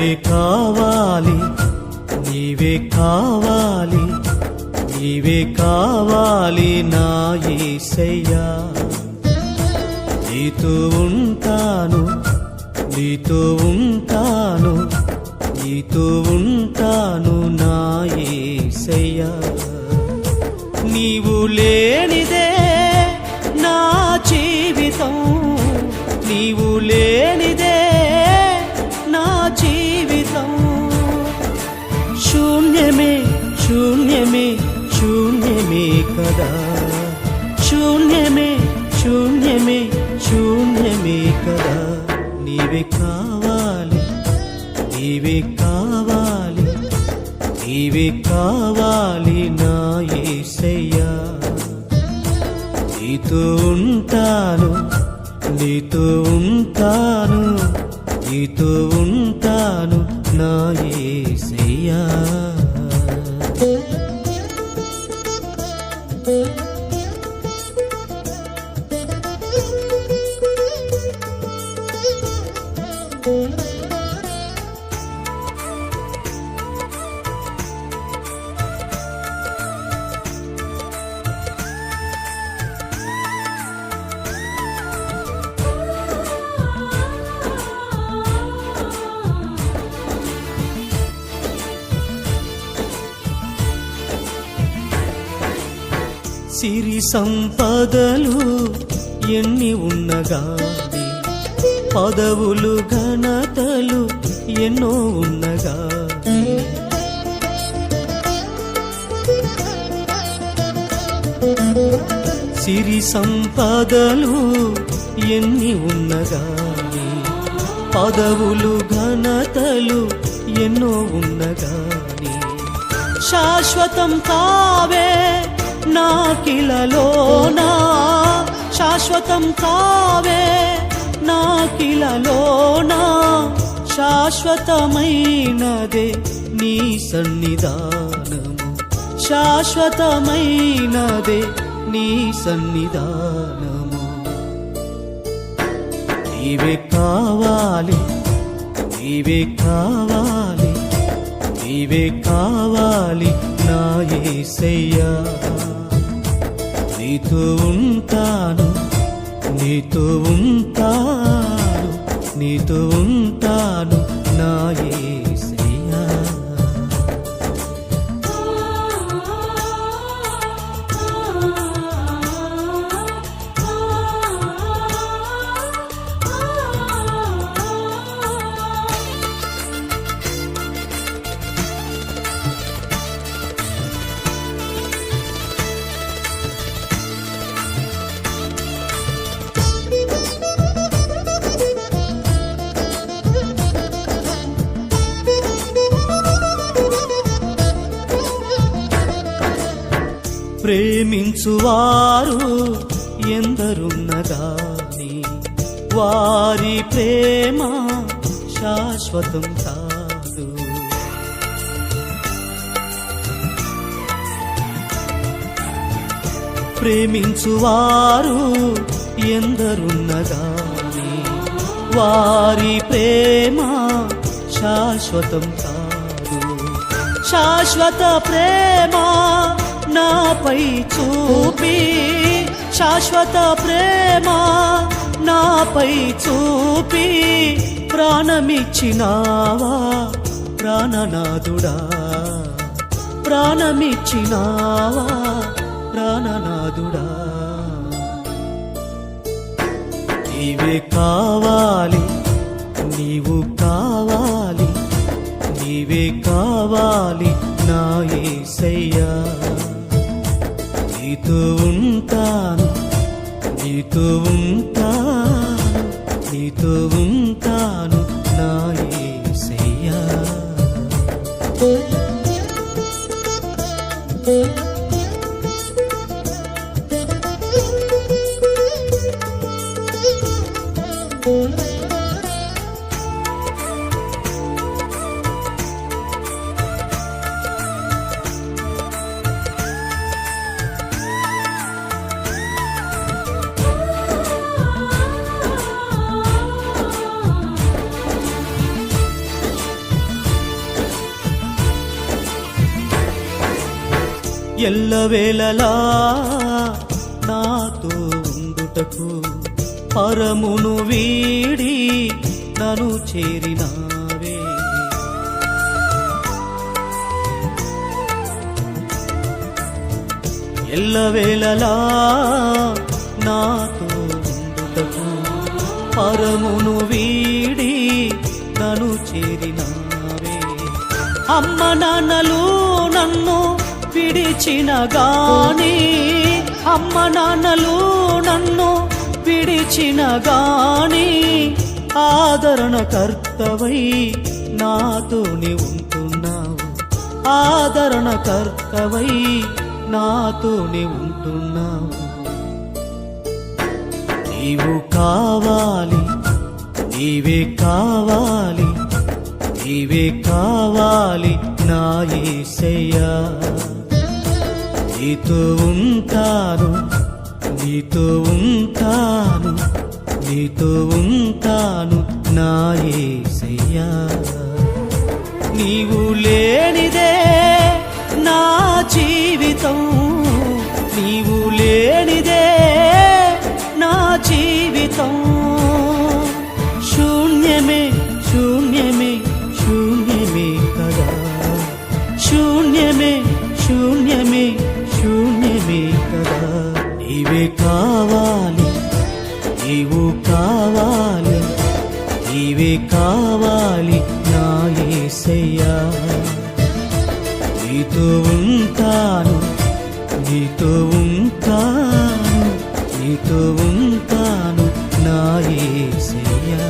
నీవే కావాలి నీవే కావాలి నీవే కావాలి నా ఈసయ్యా నీతో ఉంటాను నీతో ఉంటాను నీతో ఉంటాను నా ఈసయ్యా నీవు లేనిదే శూన్యమే శూన్యమే కదా. నీవే కావాలి నీవే కావాలి నీవే కావాలి నా ఏసయ్యా. నీతో ఉంటాను నీతో ఉంటాను నీతో ఉంటాను నా ఏసయ్యా. సిరి సంపదలు ఎన్ని ఉన్నగాని పదవులు ఘనతలు ఎన్నో ఉన్నగా సిరి సంపదలు ఎన్ని ఉన్నగాని పదవులు ఘనతలు ఎన్నో ఉన్నగాని శాశ్వతం కావే నాకిలలోనా శాశ్వతం కావే నాకిలలోనా శాశ్వతమైనదే నీ సన్నిధానము. శాశ్వతమైనదే నీ సన్నిధానము. నీవే కావాలి నీవే కావాలి. నీవే కావాలి నా ఏసయ్యా. నీతో ఉంటాను నీతో ఉంటాను నీతో ఉంటాను నా ఏ ప్రేమించువారు ఎందరున్నగాని వారి ప్రేమ శాశ్వతం కాదు. ప్రేమించువారు ఎందరున్నగాని వారి ప్రేమ శాశ్వతం కాదు. శాశ్వత ప్రేమ నాపై చూపి శాశ్వత ప్రేమ నాపై చూపి ప్రాణమిచ్చినావా ప్రాణనాథుడా. ప్రాణమిచ్చినావా ప్రాణనాథుడా. నీవే కావాలి నీవు కావాలి నీవే కావాలి నా యేసయ్యా నీతో ఉంటాను నీతో ఉంటాను నీతో ఉంటాను. ఎల్లవేళలా నాతో ఉండుటకు పరమును వీడి నను చేరినావే. ఎల్లవేళలా నాతో ఉండుటకు పరమును వీడి నను చేరినావే. అమ్మ నాన్నలు నన్ను విడిచిన గాని అమ్మ నాన్నలు నన్ను విడిచిన గాని ఆదరణ కర్తవై నాతోని ఉంటున్నావు. ఆదరణ కర్తవై నాతోని ఉంటున్నావు. నీవు కావాలి నీవే కావాలి నీవే కావాలి నా యేసయ్యా నీతో ఉంటాను నీతో ఉంటాను నీతో ఉంటాను నా యేసయ్యా నీవు లేనిదే నా జీవితం నీవు లేనిదే ఇవే కావాలి నీవు కావాలి ఇవే కావాలి నా ఏసయ్యా. నీతో ఉంటాను నీతో ఉంటాను నీతో ఉంటాను నా ఏసయ్యా.